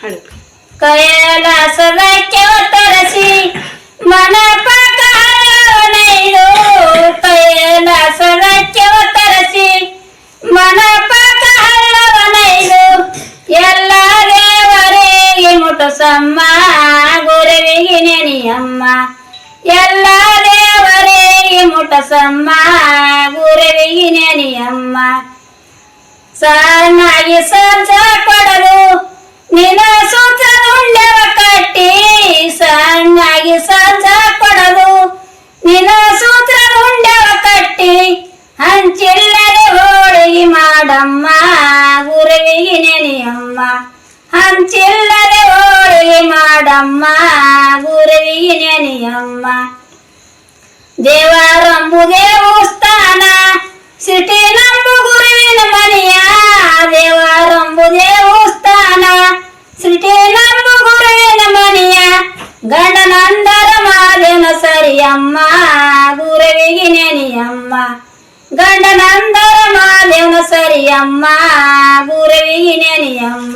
ಅಡುಗೆ ಕೈಲಾಸದಕ್ಕೆ ತರಸಿ ಮನ ಪಕಹರವನೈದು ಕೈಲಾಸದಕ್ಕೆ ತರಸಿ ಮನ ಪಕಹರವನೈದು ಎಲ್ಲ ದೇವರಿಗೆ ಮುಟಸಮ್ಮ ಗುರುವಿಗೆ ನೆನೆಯಮ್ಮ ಎಲ್ಲ ದೇವರಿಗೆ ಮುಟಸಮ್ಮ ಗುರುವಿಗೆ ನೆನೆಯಮ್ಮ ಸಣ್ಣಾಗಿ ಸಂಸ ಗುರುವಿಗೆ ನೆನೆಯಮ್ಮ ಹಂಚಿಲ್ಲದೆ ಹೋಳಿಗೆ ಮಾಡಮ್ಮ ಗುರುವಿಗೆ ನೆನೆಯಮ್ಮ ದೇವರಂಬುದೇ ಉಸ್ತಾನ ಸಿಟಿ ನಂಬು ಗುರುವಿನ ಮನೆಯ ದೇವರಂಬುದೇ ಉಸ್ತಾನ ಸಿಟಿ ನಂಬು ಗುರುವಿನ ಮನೆಯ ಗಂಡನಂದರ ಮಾದೇನ ಸರಿಯಮ್ಮ ಗುರುವಿಗೆ ನೆನೆಯಮ್ಮ ಗಂಡನಂದರ గోరియమ్మ గురవినేని అమ్మ.